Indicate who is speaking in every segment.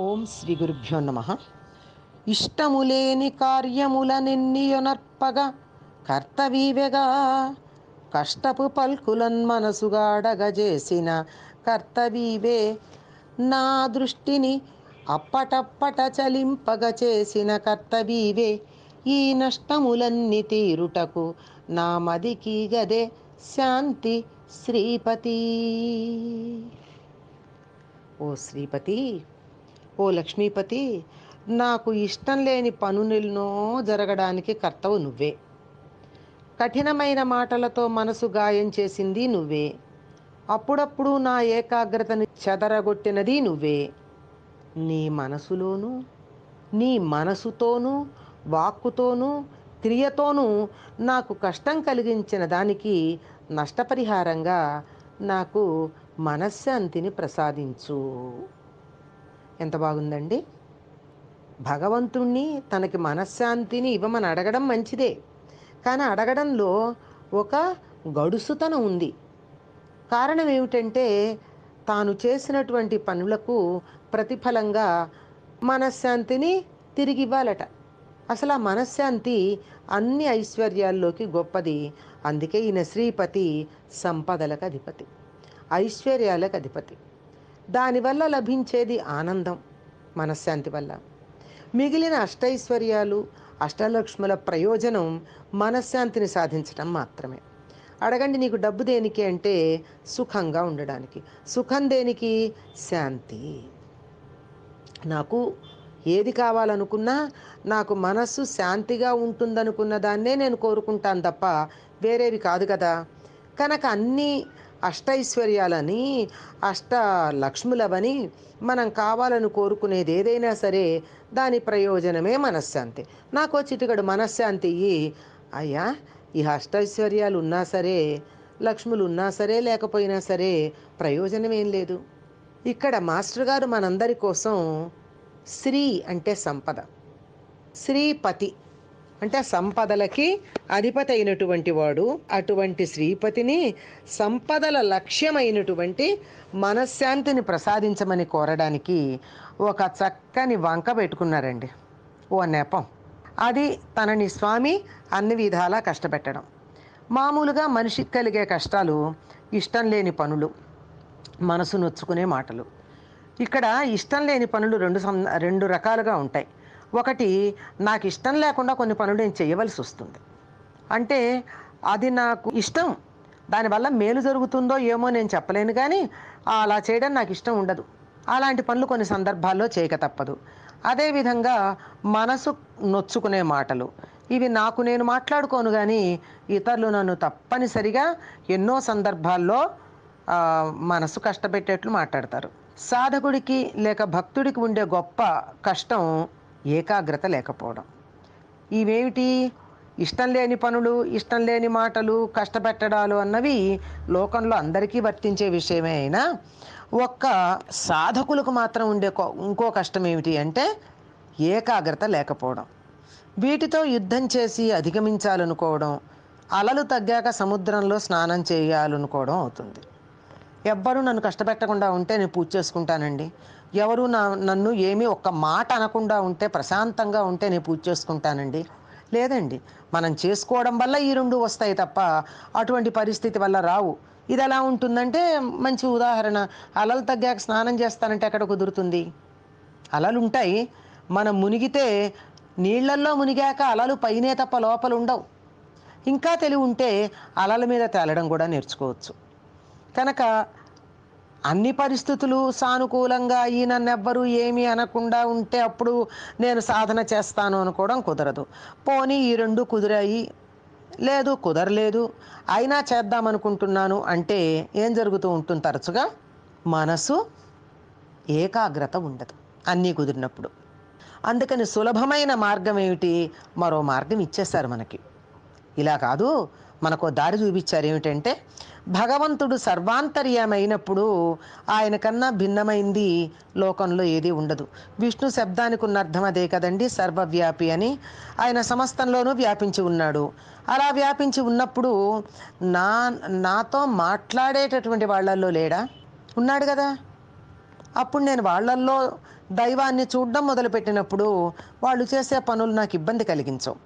Speaker 1: ఓం శ్రీ గురుభ్యో నమ. ఇష్టములేని కార్యములనెన్నియొనర్పగా కర్తవీవెగా కష్టపు పల్కులన్ మనసుగాడగజేసిన కర్తవీవే నా దృష్టిని అప్పటప్పట చలింపగ చేసిన కర్తవీవే ఈ నష్టములన్నీ తీరుటకు నా మదికి గదే శాంతి శ్రీపతి. ఓ శ్రీపతి ఓ లక్ష్మీపతి నాకు ఇష్టం లేని పనులెన్నో జరగడానికి కర్తవు నువ్వే. కఠినమైన మాటలతో మనసు గాయం చేసింది నువ్వే. అప్పుడప్పుడు నా ఏకాగ్రతని చెదరగొట్టినది నువ్వే. నీ మనసులోనూ నీ మనసుతోనూ వాక్కుతోనూ క్రియతోనూ నాకు కష్టం కలిగించిన దానికి నష్టపరిహారంగా నాకు మనశ్శాంతిని ప్రసాదించు. ఎంత బాగుందండి? భగవంతుణ్ణి తనకి మనశ్శాంతిని ఇవ్వమని అడగడం మంచిదే. కానీ అడగడంలో ఒక గడుసుతనం ఉంది. కారణం ఏమిటంటే తాను చేసినటువంటి పనులకు ప్రతిఫలంగా మనశ్శాంతిని తిరిగి ఇవ్వాలట అసలు ఆ మనశ్శాంతి అన్ని ఐశ్వర్యాల్లోకి గొప్పది. అందుకే ఈయన శ్రీపతి సంపదలకు అధిపతి ఐశ్వర్యాలకు అధిపతి. దానివల్ల లభించేది ఆనందం మనశ్శాంతి వల్ల. మిగిలిన అష్టైశ్వర్యాలు అష్టలక్ష్ముల ప్రయోజనం మనశ్శాంతిని సాధించడం మాత్రమే. అడగండి నీకు డబ్బు దేనికి అంటే సుఖంగా ఉండడానికి. సుఖం దేనికి? శాంతి. నాకు ఏది కావాలనుకున్నా నాకు మనస్సు శాంతిగా ఉంటుందనుకున్న దాన్నే నేను కోరుకుంటాను తప్ప వేరేవి కాదు కదా. కనుక అన్నీ అష్టైశ్వర్యాలని అష్ట లక్ష్ములవని మనం కావాలని కోరుకునేది ఏదైనా సరే దాని ప్రయోజనమే మనశ్శాంతి. నాకు చిటికడు మనశ్శాంతి అయ్యా ఈ అష్టైశ్వర్యాలు ఉన్నా సరే లక్ష్ములు ఉన్నా సరే లేకపోయినా సరే ప్రయోజనం ఏం లేదు. ఇక్కడ మాస్టర్ గారు మనందరి కోసం శ్రీ అంటే సంపద. శ్రీపతి అంటే సంపదలకి అధిపతి అయినటువంటి వాడు అటువంటి శ్రీపతిని సంపదల లక్ష్యమైనటువంటి మనశ్శాంతిని ప్రసాదించమని కోరడానికి ఒక చక్కని వంక పెట్టుకున్నారండి. ఓ నెపం. అది తనని స్వామి అన్ని విధాలా కష్టపెట్టడం. మామూలుగా మనిషికి కలిగే కష్టాలు ఇష్టం లేని పనులు మనసు నొచ్చుకునే మాటలు. ఇక్కడ ఇష్టం లేని పనులు రెండు సం రెండు రకాలుగా ఉంటాయి. ఒకటి నాకు ఇష్టం లేకుండా కొన్ని పనులు నేను చేయవలసి వస్తుంది. అంటే అది నాకు ఇష్టం. దానివల్ల మేలు జరుగుతుందో ఏమో నేను చెప్పలేను కానీ అలా చేయడం నాకు ఇష్టం ఉండదు. అలాంటి పనులు కొన్ని సందర్భాల్లో చేయక తప్పదు. అదేవిధంగా మనసు నొచ్చుకునే మాటలు. ఇవి నాకు నేను మాట్లాడుకోను కానీ ఇతరులు నన్ను తప్పనిసరిగా ఎన్నో సందర్భాల్లో మనసు కష్టపెట్టేట్లు మాట్లాడతారు. సాధకుడికి లేక భక్తుడికి ఉండే గొప్ప కష్టం ఏకాగ్రత లేకపోవడం. ఇవేమిటి? ఇష్టం లేని పనులు ఇష్టం లేని మాటలు కష్టపెట్టడాలు అన్నవి లోకంలో అందరికీ వర్తించే విషయమే అయినా ఒక్క సాధకులకు మాత్రం ఉండే ఇంకో కష్టం ఏమిటి అంటే ఏకాగ్రత లేకపోవడం. వీటితో యుద్ధం చేసి అధిగమించాలనుకోవడం అలలు తగ్గాక సముద్రంలో స్నానం చేయాలనుకోవడం అవుతుంది. ఎవ్వరూ నన్ను కష్టపెట్టకుండా ఉంటే నేను పూజ చేసుకుంటానండి. ఎవరు నా నన్ను ఏమీ ఒక్క మాట అనకుండా ఉంటే ప్రశాంతంగా ఉంటే నేను పూజ చేసుకుంటానండి. లేదండి. మనం చేసుకోవడం వల్ల ఈ రెండు వస్తాయి తప్ప అటువంటి పరిస్థితి వల్ల రావు. ఇది ఎలా ఉంటుందంటే మంచి ఉదాహరణ. అలలు తగ్గాక స్నానం చేస్తానంటే ఎక్కడ కుదురుతుంది? అలలు ఉంటాయి. మనం మునిగితే నీళ్ళల్లో మునిగాక అలలు పైనే తప్ప లోపల ఉండవు. ఇంకా తెలివి ఉంటే అలల మీద తేలడం కూడా నేర్చుకోవచ్చు. కనుక అన్ని పరిస్థితులు సానుకూలంగా ఈ ఏమీ అనకుండా ఉంటే అప్పుడు నేను సాధన చేస్తాను అనుకోవడం కుదరదు. పోనీ ఈ రెండు కుదిరాయి? లేదు కుదరలేదు. అయినా చేద్దామనుకుంటున్నాను అంటే ఏం జరుగుతూ ఉంటుంది తరచుగా? మనసు ఏకాగ్రత ఉండదు అన్నీ కుదిరినప్పుడు. అందుకని సులభమైన మార్గం ఏమిటి? మరో మార్గం ఇచ్చేస్తారు మనకి. ఇలా కాదు మనకు దారి చూపించారు ఏమిటంటే భగవంతుడు సర్వాంతర్యమైనప్పుడు ఆయన కన్నా భిన్నమైంది లోకంలో ఏది ఉండదు. విష్ణు శబ్దానికి ఉన్న అర్థం అదే కదండి సర్వవ్యాపి అని. ఆయన సమస్తంలోనూ వ్యాపించి ఉన్నాడు. అలా వ్యాపించి ఉన్నప్పుడు నా నాతో మాట్లాడేటటువంటి వాళ్ళల్లో లేడా? ఉన్నాడు కదా. అప్పుడు నేను వాళ్ళల్లో దైవాన్ని చూడడం మొదలుపెట్టినప్పుడు వాళ్ళు చేసే పనులు నాకు ఇబ్బంది కలిగించవు.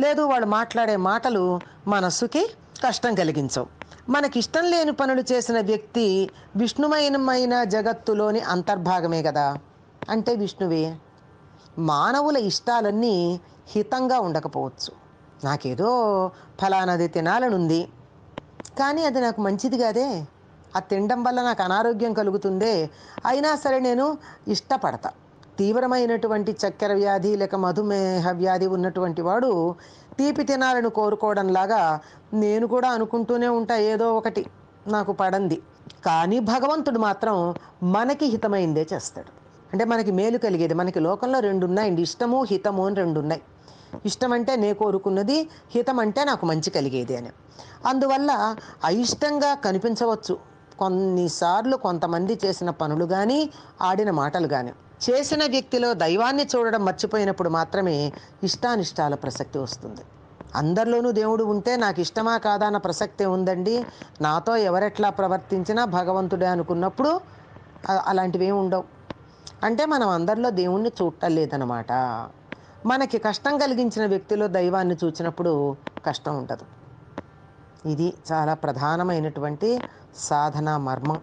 Speaker 1: లేదు వాళ్ళు మాట్లాడే మాటలు మనస్సుకి కష్టం కలిగించవు. మనకి ఇష్టం లేని పనులు చేసిన వ్యక్తి విష్ణుమయమైన జగత్తులోని అంతర్భాగమే కదా అంటే విష్ణువే. మానవుల ఇష్టాలన్నీ హితంగా ఉండకపోవచ్చు. నాకేదో ఫలానది తినాలనుంది. కానీ అది నాకు మంచిది కాదే. అది తినడం వల్ల నాకు అనారోగ్యం కలుగుతుందే. అయినా సరే నేను ఇష్టపడతా. తీవ్రమైనటువంటి చక్కెర వ్యాధి లేక మధుమేహ వ్యాధి ఉన్నటువంటి వాడు తీపి తినాలని కోరుకోవడంలాగా నేను కూడా అనుకుంటూనే ఉంటా ఏదో ఒకటి నాకు పడంది. కానీ భగవంతుడు మాత్రం మనకి హితమైందే చేస్తాడు. అంటే మనకి మేలు కలిగేది మనకి లోకంలో రెండు ఉన్నాయండి ఇష్టము హితము అని రెండు ఉన్నాయి ఇష్టం అంటే నే కోరుకున్నది హితం అంటే నాకు మంచి కలిగేది అని. అందువల్ల అయిష్టంగా కనిపించవచ్చు. కొన్నిసార్లు కొంతమంది చేసిన పనులు కానీ ఆడిన మాటలు కానీ చేసిన వ్యక్తిలో దైవాన్ని చూడడం మర్చిపోయినప్పుడు మాత్రమే ఇష్టానిష్టాల ప్రసక్తి వస్తుంది. అందరిలోనూ దేవుడు ఉంటే నాకు ఇష్టమా కాదా అన్న ప్రసక్తే ఉందండి. నాతో ఎవరెట్లా ప్రవర్తించినా భగవంతుడే అనుకున్నప్పుడు అలాంటివి ఏమి ఉండవు. అంటే మనం అందరిలో దేవుణ్ణి చూడటం లేదనమాట మనకి కష్టం కలిగించిన వ్యక్తిలో దైవాన్ని చూచినప్పుడు కష్టం ఉండదు. ఇది చాలా ప్రధానమైనటువంటి సాధన మర్మం.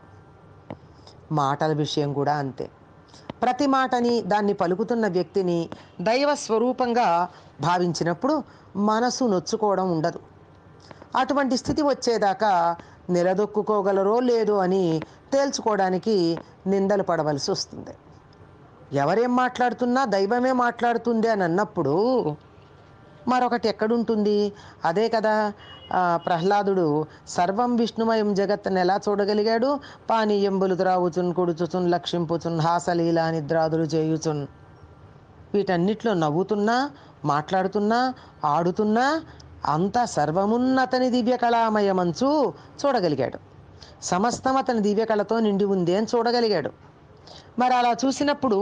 Speaker 1: మాటల విషయం కూడా అంతే. ప్రతి మాటని దాన్ని పలుకుతున్న వ్యక్తిని దైవ స్వరూపంగా భావించినప్పుడు మనసు నొచ్చుకోవడం ఉండదు. అటువంటి స్థితి వచ్చేదాకా నిలదొక్కుకోగలరో లేదో అని తేల్చుకోవడానికి నిందలు పడవలసి వస్తుంది. ఎవరేం మాట్లాడుతున్నా దైవమే మాట్లాడుతుంది అని అన్నప్పుడు మరొకటి ఎక్కడుంటుంది? అదే కదా ప్రహ్లాదుడు సర్వం విష్ణుమయం జగత్తుని ఎలా చూడగలిగాడు? పానీయంబులు త్రావుచున్ కుడుచుచున్ లక్షింపుచున్ హాసలీలా నిద్రాదులు చేయుచున్. వీటన్నిట్లో నవ్వుతున్నా మాట్లాడుతున్నా ఆడుతున్నా అంతా సర్వమున్నతని దివ్య కళామయమంచు చూడగలిగాడు. సమస్తం అతని దివ్యకళతో నిండి ఉంది అని చూడగలిగాడు. మరి అలా చూసినప్పుడు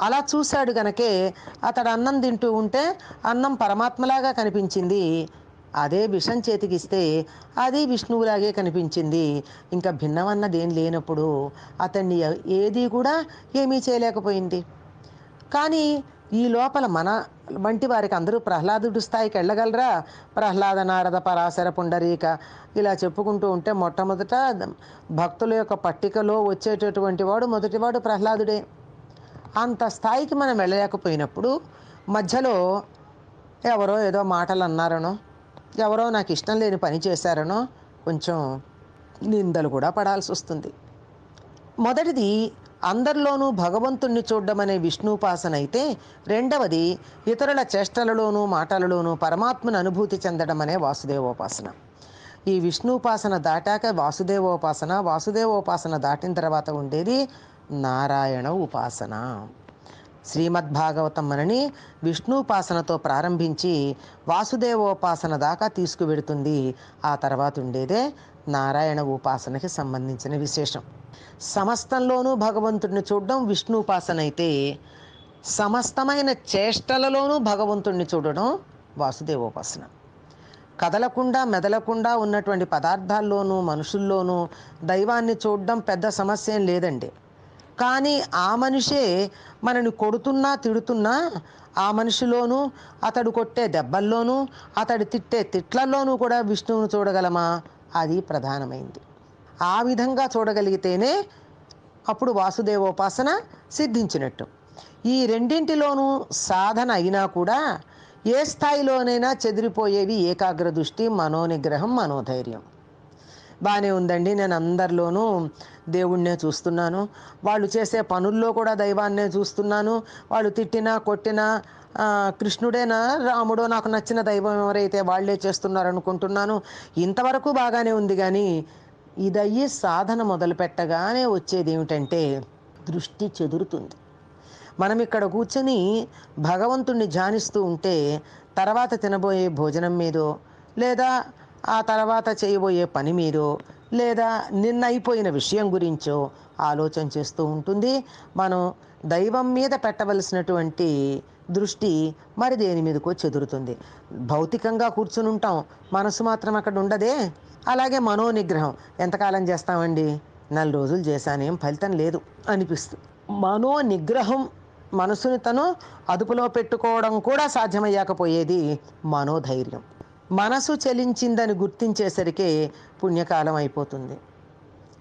Speaker 1: అలా చూశాడు గనకే అతడు అన్నం తింటూ ఉంటే అన్నం పరమాత్మలాగా కనిపించింది. అదే విషం చేతికిస్తే అది విష్ణువులాగే కనిపించింది. ఇంకా భిన్నమన్నదేం లేనప్పుడు అతన్ని ఏది కూడా ఏమీ చేయలేకపోయింది. కానీ ఈ లోపల మన వంటి వారికి అందరూ ప్రహ్లాదుడు స్థాయికి వెళ్ళగలరా? ప్రహ్లాద నారద పరాశర పుండరీక. ఇలా చెప్పుకుంటూ ఉంటే మొట్టమొదట భక్తుల యొక్క పట్టికలో వచ్చేటటువంటి వాడు మొదటివాడు ప్రహ్లాదుడే. అంత స్థాయికి మనం వెళ్ళలేకపోయినప్పుడు మధ్యలో ఎవరో ఏదో మాటలు అన్నారనో ఎవరో నాకు ఇష్టం లేని పని చేశారనో కొంచెం నిందలు కూడా పడాల్సి వస్తుంది. మొదటిది అందరిలోనూ భగవంతుణ్ణి చూడడం అనే విష్ణుపాసన అయితే రెండవది ఇతరుల చేష్టలలోనూ మాటలలోనూ పరమాత్మను అనుభూతి చెందడం అనే వాసుదేవోపాసన. ఈ విష్ణుపాసన దాటాక వాసుదేవోపాసన వాసుదేవోపాసన దాటిన తర్వాత ఉండేది నారాయణ ఉపాసన. శ్రీమద్భాగవతం మనని విష్ణుపాసనతో ప్రారంభించి వాసుదేవోపాసన దాకా తీసుకువెడుతుంది. ఆ తర్వాత ఉండేదే నారాయణ ఉపాసనకి సంబంధించిన విశేషం. సమస్తంలోనూ భగవంతుడిని చూడడం విష్ణుపాసన అయితే సమస్తమైన చేష్టలలోనూ భగవంతుడిని చూడడం వాసుదేవోపాసన. కదలకుండా మెదలకుండా ఉన్నటువంటి పదార్థాల్లోనూ మనుషుల్లోనూ దైవాన్ని చూడడం పెద్ద సమస్య ఏం లేదండి. కానీ ఆ మనిషే మనని కొడుతున్నా తిడుతున్నా ఆ మనిషిలోనూ అతడు కొట్టే దెబ్బల్లోనూ అతడు తిట్టే తిట్లలోనూ కూడా విష్ణువును చూడగలమా? అది ప్రధానమైంది. ఆ విధంగా చూడగలిగితేనే అప్పుడు వాసుదేవోపాసన సిద్ధించినట్టు. ఈ రెండింటిలోనూ సాధన అయినా కూడా ఏ స్థాయిలోనైనా చెదిరిపోయేవి ఏకాగ్ర దృష్టి మనోనిగ్రహం మనోధైర్యం. బాగానే ఉందండి. నేను అందరిలోనూ దేవుణ్ణే చూస్తున్నాను. వాళ్ళు చేసే పనుల్లో కూడా దైవాన్నే చూస్తున్నాను. వాళ్ళు తిట్టినా కొట్టినా కృష్ణుడేనా? రాముడో నాకు నచ్చిన దైవం ఎవరైతే వాళ్ళే చేస్తున్నారు అనుకుంటున్నాను ఇంతవరకు బాగానే ఉంది కానీ ఇదయ్యి సాధన మొదలు పెట్టగానే వచ్చేది ఏమిటంటే దృష్టి చెదురుతుంది. మనం ఇక్కడ కూర్చొని భగవంతుణ్ణి ధ్యానిస్తూ ఉంటే తర్వాత తినబోయే భోజనం మీదో లేదా ఆ తర్వాత చేయబోయే పని మీదో లేదా నిన్న అయిపోయిన విషయం గురించో ఆలోచన చేస్తూ ఉంటుంది. మనం దైవం మీద పెట్టవలసినటువంటి దృష్టి మరి దేని మీదకో చెదురుతుంది భౌతికంగా కూర్చుని ఉంటాం. మనసు మాత్రం అక్కడ ఉండదే. అలాగే మనోనిగ్రహం. ఎంతకాలం చేస్తామండి? నెల రోజులు చేశానేం. ఫలితం లేదు అనిపిస్తుంది మనో నిగ్రహం మనసుని తను అదుపులో పెట్టుకోవడం కూడా సాధ్యమయ్యాకపోయేది మనోధైర్యం. మనసు చలించిందని గుర్తించేసరికి పుణ్యకాలం అయిపోతుంది.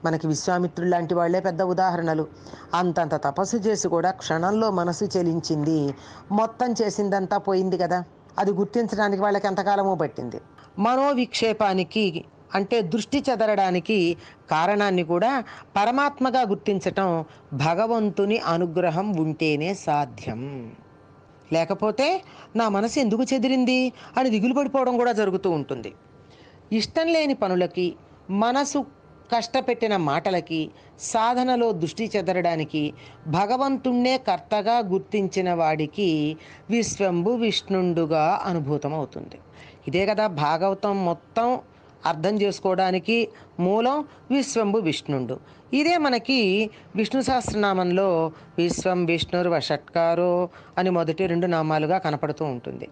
Speaker 1: మనకి విశ్వామిత్రుడు లాంటి వాళ్ళే పెద్ద ఉదాహరణలు. అంతంత తపస్సు చేసి కూడా క్షణంలో మనసు చెలించింది. మొత్తం చేసిందంతా పోయింది కదా. అది గుర్తించడానికి వాళ్ళకి ఎంతకాలమో పట్టింది. మనోవిక్షేపానికి అంటే దృష్టి చెదరడానికి కారణాన్ని కూడా పరమాత్మగా గుర్తించటం భగవంతుని అనుగ్రహం ఉంటేనే సాధ్యం. లేకపోతే నా మనసు ఎందుకు చెదిరింది? అని దిగులు పడిపోవడం కూడా జరుగుతూ ఉంటుంది. ఇష్టం లేని పనులకి మనసు కష్టపెట్టిన మాటలకి సాధనలో దృష్టి చెదరడానికి భగవంతుణ్ణే కర్తగా గుర్తించిన వాడికి విశ్వంభు విష్ణుండుగా అనుభూతం అవుతుంది ఇదే కదా భాగవతం మొత్తం అర్థం చేసుకోవడానికి మూలం విశ్వంభు విష్ణుండు. ఇదే మనకి విష్ణు సహస్రనామంలో విశ్వం విష్ణుర్ వషట్కారో అని మొదటి రెండు నామాలుగా కనపడుతూ ఉంటుంది.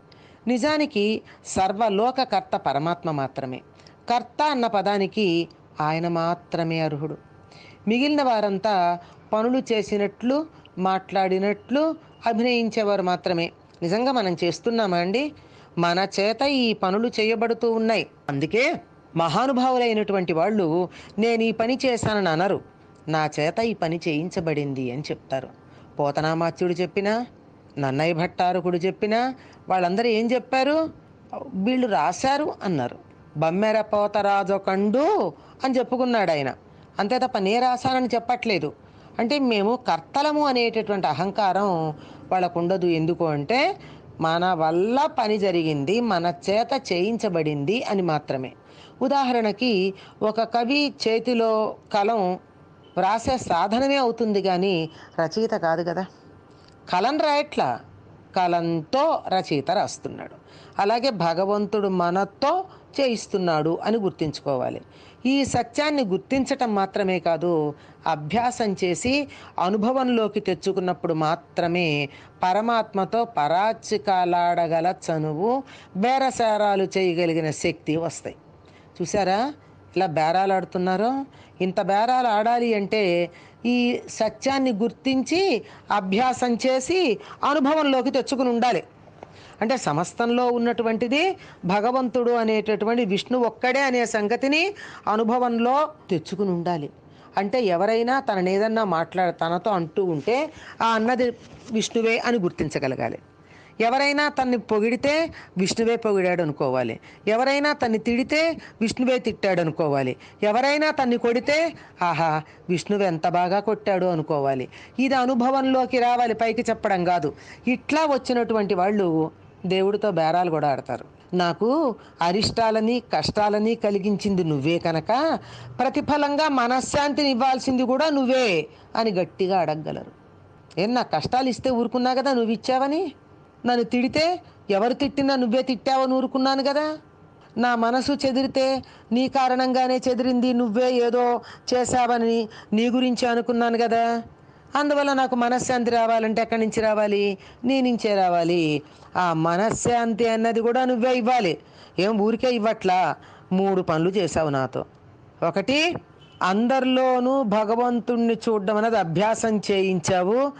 Speaker 1: నిజానికి సర్వలోకకర్త పరమాత్మ మాత్రమే. కర్త అన్న పదానికి ఆయన మాత్రమే అర్హుడు. మిగిలిన వారంతా పనులు చేసినట్లు మాట్లాడినట్లు అభినయించేవారు మాత్రమే. నిజంగా మనం చేస్తున్నామా అండి? మన చేత ఈ పనులు చేయబడుతూ ఉన్నాయి. అందుకే మహానుభావులైనటువంటి వాళ్ళు నేను ఈ పని చేశానని అనరు. నా చేత ఈ పని చేయించబడింది అని చెప్తారు. పోతనామాత్యుడు చెప్పినా నన్నయ్య భట్టారకుడు చెప్పినా వాళ్ళందరూ ఏం చెప్పారు? వీళ్ళు రాశారు అన్నారు. బమ్మెర పోతరాజొకండు అని చెప్పుకున్నాడు ఆయన అంతే తప్ప నే రాశానని చెప్పట్లేదు. అంటే మేము కర్తలము అనేటటువంటి అహంకారం వాళ్ళకు ఉండదు ఎందుకు అంటే మన వల్ల పని జరిగింది మన చేత చేయించబడింది అని మాత్రమే. ఉదాహరణకి ఒక కవి చేతిలో కలం వ్రాసే సాధనమే అవుతుంది కానీ రచయిత కాదు కదా. కలం రాయట్లా కలంతో రచయిత రాస్తున్నాడు. అలాగే భగవంతుడు మనతో చేయిస్తున్నాడు అని గుర్తించుకోవాలి. ఈ సత్యాన్ని గుర్తించటం మాత్రమే కాదు అభ్యాసం చేసి అనుభవంలోకి తెచ్చుకున్నప్పుడు మాత్రమే పరమాత్మతో పరాచికాలాడగల చనువు బేరసారాలు చేయగలిగిన శక్తి వస్తాయి. చూసారా ఇలా బేరాలు ఆడుతున్నారో. ఇంత బేరాలు ఆడాలి అంటే ఈ సత్యాన్ని గుర్తించి అభ్యాసం చేసి అనుభవంలోకి తెచ్చుకుని ఉండాలి. అంటే సమస్తంలో ఉన్నటువంటిది భగవంతుడు అనేటటువంటి విష్ణు ఒక్కడే అనే సంగతిని అనుభవంలో తెచ్చుకుని ఉండాలి. అంటే ఎవరైనా తనని ఏదన్నా మాట్లాడ తనతో అంటూ ఉంటే ఆ అన్నది విష్ణువే అని గుర్తించగలగాలి. ఎవరైనా తన్ని పొగిడితే విష్ణువే పొగిడాడు అనుకోవాలి ఎవరైనా తన్ని తిడితే విష్ణువే తిట్టాడు అనుకోవాలి ఎవరైనా తన్ని కొడితే ఆహా విష్ణువు ఎంత బాగా కొట్టాడు అనుకోవాలి. ఇది అనుభవంలోకి రావాలి పైకి చెప్పడం కాదు. ఇట్లా వచ్చినటువంటి వాళ్ళు దేవుడితో బేరాలు కూడా ఆడతారు. నాకు అరిష్టాలని కష్టాలని కలిగించింది నువ్వే కనుక ప్రతిఫలంగా మనశ్శాంతిని ఇవ్వాల్సింది కూడా నువ్వే అని గట్టిగా అడగగలరు. ఏం నా కష్టాలు ఇస్తే ఊరుకున్నా కదా నువ్వు ఇచ్చావని? నన్ను తిడితే ఎవరు తిట్టినా నువ్వే తిట్టావని ఊరుకున్నాను కదా? నా మనసు చెదిరితే నీ కారణంగానే చెదిరింది నువ్వే ఏదో చేశావని నీ గురించి అనుకున్నాను కదా? అందువల్ల నాకు మనశ్శాంతి రావాలంటే ఎక్కడి నుంచి రావాలి? నీ నుంచే రావాలి. ఆ మనశ్శాంతి అన్నది కూడా నువ్వే ఇవ్వాలి. ఏం ఊరికే ఇవ్వట్లా? మూడు పనులు చేశావు నాతో. ఒకటి అందరిలోనూ భగవంతుణ్ణి చూడడం అనేది అభ్యాసం చేయించావు.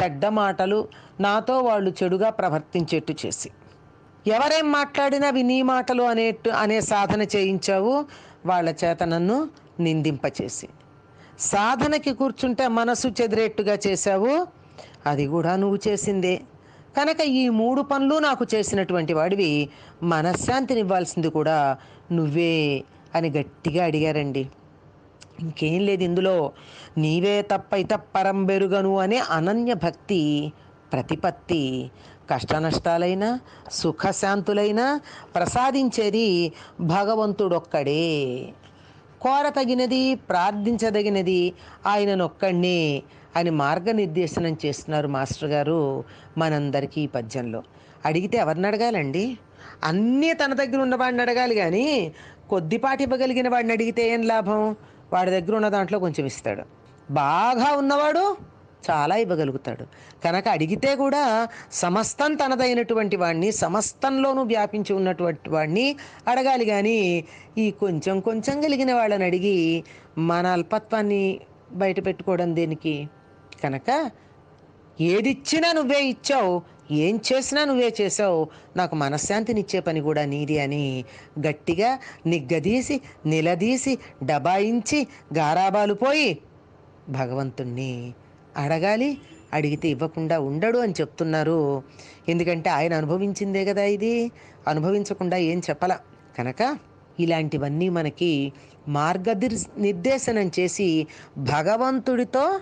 Speaker 1: చెడ్డ మాటలు నాతో వాళ్ళు చెడుగా ప్రవర్తించేట్టు చేసి. ఎవరేం మాట్లాడినా అవి నీ మాటలు అనేట్టు అనే సాధన చేయించావు. వాళ్ళ చేత నన్ను నిందింపచేసి. సాధనకి కూర్చుంటే మనసు చెదిరేట్టుగా చేశావు? అది కూడా నువ్వు చేసిందే. కనుక ఈ మూడు పనులు నాకు చేసినటువంటి వాడివి మనశ్శాంతిని ఇవ్వాల్సింది కూడా నువ్వే అని గట్టిగా అడిగారండి. ఇంకేం లేదు ఇందులో. నీవే తప్పైత పరంబెరుగను అనే అనన్య భక్తి ప్రతిపత్తి కష్టనష్టాలైనా సుఖశాంతులైనా ప్రసాదించేది భగవంతుడొక్కడే. కోరతగినది ప్రార్థించదగినది ఆయననొక్కడినే అని మార్గనిర్దేశనం చేస్తున్నారు మాస్టర్ గారు మనందరికీ ఈ పద్యంలో. అడిగితే ఎవరిని అడగాలండి? అన్నీ తన దగ్గర ఉన్నవాడిని అడగాలి కానీ కొద్దిపాటి ఇవ్వగలిగిన వాడిని అడిగితే ఏం లాభం? వాడి దగ్గర ఉన్న దాంట్లో కొంచెం ఇస్తాడు. బాగా ఉన్నవాడు చాలా ఇవ్వగలుగుతాడు. కనుక అడిగితే కూడా సమస్తం తనదైనటువంటి వాడిని సమస్తంలోనూ వ్యాపించి ఉన్నటువంటి వాడిని అడగాలి కానీ ఈ కొంచెం కొంచెం కలిగిన వాళ్ళని అడిగి మన అల్పత్వాన్ని బయట పెట్టుకోవడం దేనికి? కనుక ఏదిచ్చినా నువ్వే ఇచ్చావు ఏం చేసినా నువ్వే చేసావు నాకు మనశ్శాంతినిచ్చే పని కూడా నీది అని గట్టిగా నిగ్గదీసి నిలదీసి డబాయించి గారాబాలు పోయి భగవంతుణ్ణి అడగాలి అడిగితే ఇవ్వకుండా ఉండడు అని చెప్తున్నారు. ఎందుకంటే ఆయన అనుభవించిందే కదా ఇది. అనుభవించకుండా ఏం చెప్పాల? కనుక ఇలాంటివన్నీ మనకి మార్గదిర్ నిర్దేశనం చేసి భగవంతుడితో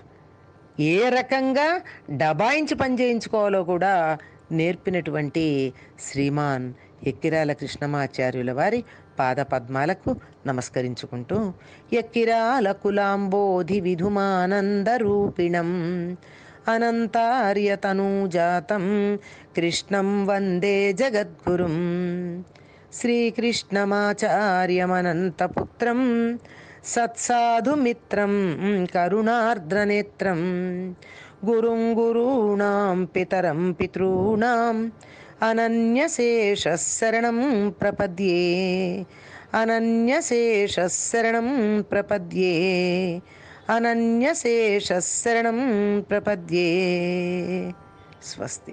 Speaker 1: ఏ రకంగా డబాయించి పని చేయించుకోవాలో కూడా నేర్పినటువంటి శ్రీమాన్ ఎక్కిరాల కృష్ణమాచార్యుల వారి పాదపద్మాలకు నమస్కరించుకుంటూ ఎక్కిరాల కులాంబోధి విధుమానందరూపిణం అనంతార్యతనూజాతం కృష్ణం వందే జగద్గురుం శ్రీకృష్ణమాచార్యమనంతపుత్రం సత్సాధుమిత్రం కరుణార్ద్రనేత్రం గురుం గురూణాం పితరం పితॄణాం అనన్యశేషరణం ప్రపద్యే. అనన్యశేషరణం ప్రపద్యే. అనన్యశేషరణం ప్రపద్యే. స్వస్తి.